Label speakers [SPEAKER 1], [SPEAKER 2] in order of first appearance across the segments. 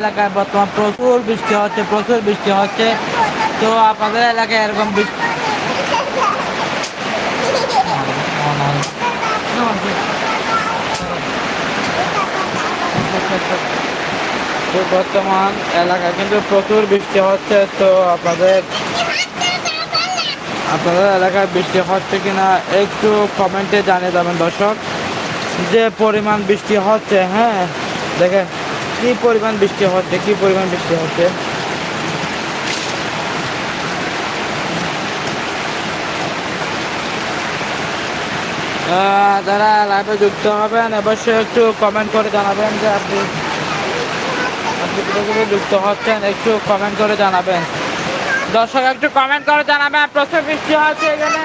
[SPEAKER 1] এলাকায় বর্তমান প্রচুর বৃষ্টি হচ্ছে, প্রচুর বৃষ্টি হচ্ছে। তো আপনাদের এলাকায় এরকম বৃষ্টি বর্তমান এলাকায় কিন্তু প্রচুর বৃষ্টি হচ্ছে, তো আপনাদের আপনাদের এলাকায় বৃষ্টি হচ্ছে কিনা একটু কমেন্টে জানিয়ে দেবেন দর্শক। যে পরিমাণ বৃষ্টি হচ্ছে হ্যাঁ দেখেন কি পরিমাণ বৃষ্টি হচ্ছে, কি পরিমাণ বৃষ্টি হচ্ছে? যারা লাইভে যুক্ত হবেন, অবশ্যই একটু কমেন্ট করে জানাবেন যে আপনি আপনি কোথা থেকে যুক্ত হচ্ছেন, একটু কমেন্ট করে জানাবেন। দর্শক, একটু কমেন্ট করে জানাবেন, প্রচুর বৃষ্টি হচ্ছে এখানে।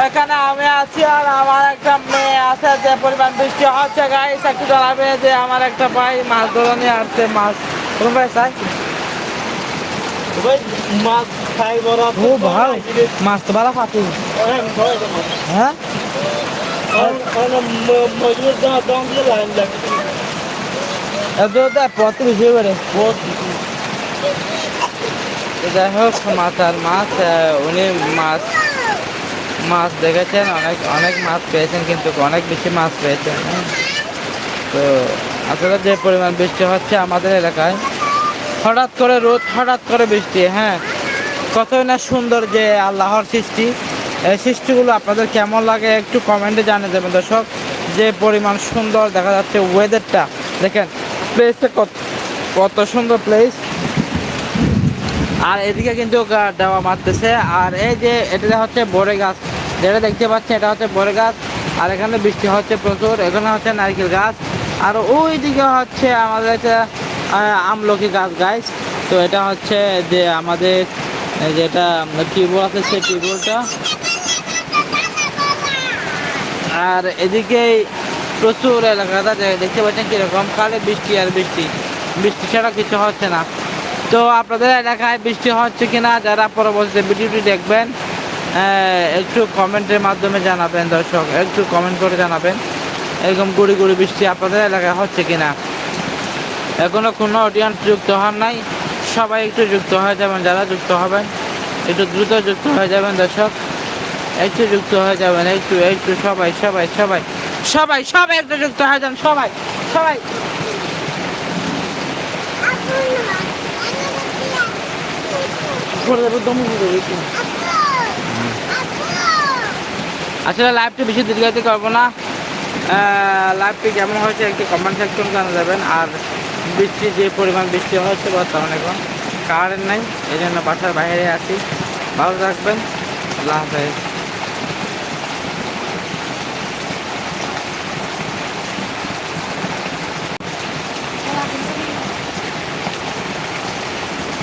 [SPEAKER 1] এখানে আমি আছি আর আমার একটা মেয়ে আছে যে পরিমাণ বৃষ্টি হচ্ছে গাইস একটু জানাবে যে আমার একটা ভাই মাছ ধরে নিয়ে আসছে মাছ। কোন ভাই চাই?
[SPEAKER 2] মাছ
[SPEAKER 1] তো ভালো পাতি হ্যাঁ? করে যাই হোক মাছ আর মাছ উনি মাছ মাছ দেখেছেন, অনেক অনেক মাছ পেয়েছেন কিন্তু অনেক বেশি মাছ পেয়েছেন। তো আসলে যে পরিমাণ বৃষ্টি হচ্ছে আমাদের এলাকায়, হঠাৎ করে রোদ, হঠাৎ করে বৃষ্টি হ্যাঁ। কতই না সুন্দর যে আল্লাহর সৃষ্টি। এই সৃষ্টিগুলো আপনাদের কেমন লাগে একটু কমেন্টে জানিয়ে দেবেন। দর্শক, যে পরিমাণ সুন্দর দেখা যাচ্ছে ওয়েদারটা দেখেন প্লেসটা কত কত সুন্দর প্লেস আর এদিকে কিন্তু দেওয়া মারতেছে। আর এই যে এটা হচ্ছে বড়ে গাছ, যেটা দেখতে পাচ্ছেন এটা হচ্ছে বড়ে গাছ। আর এখানে বৃষ্টি হচ্ছে প্রচুর, এখানে হচ্ছে নারকেল গাছ। আর ওই দিকে হচ্ছে আমাদের একটা আমলকি গাছ গাছ তো এটা হচ্ছে যে আমাদের যেটা টিউবওয়েল আছে, সেই টিউবওয়েলটা। আর এদিকে প্রচুর এলাকাটা দেখতে পাচ্ছেন কীরকম কালে বৃষ্টি আর বৃষ্টি। বৃষ্টি ছাড়া কিছু হচ্ছে না। তো আপনাদের এলাকায় বৃষ্টি হচ্ছে কিনা যারা পরবর্তীতে ভিডিওটি দেখবেন একটু কমেন্টের মাধ্যমে জানাবেন দর্শক, একটু কমেন্ট করে জানাবেন এরকম গুড়ি গুড়ি বৃষ্টি আপনাদের এলাকায় হচ্ছে কিনা। এখনও কোনো অডিয়েন্স যুক্ত হন নাই, সবাই একটু যুক্ত হয়ে যাবেন, যারা যুক্ত হবেন, একটু দ্রুত যুক্ত হয়ে যাবেন দর্শক। একটু যুক্ত হয়ে যাবেন, একটু একটু, সবাই সবাই সবাই সবাই সবাই একটু যুক্ত হয়ে যান, সবাই সবাই। আসলে লাইভটি বেশি দীর্ঘায়িত করব না। লাইভটি কেমন হয়েছে একটি কমেন্ট সেকশন জানা যাবেন আর বৃষ্টি, যে পরিমাণ বৃষ্টি হচ্ছে বর্তমানে এখন কারেন্ট নাই এই জন্য বাসার বাইরে আছি। ভালো থাকবেন। আল্লাহ হাফেজ।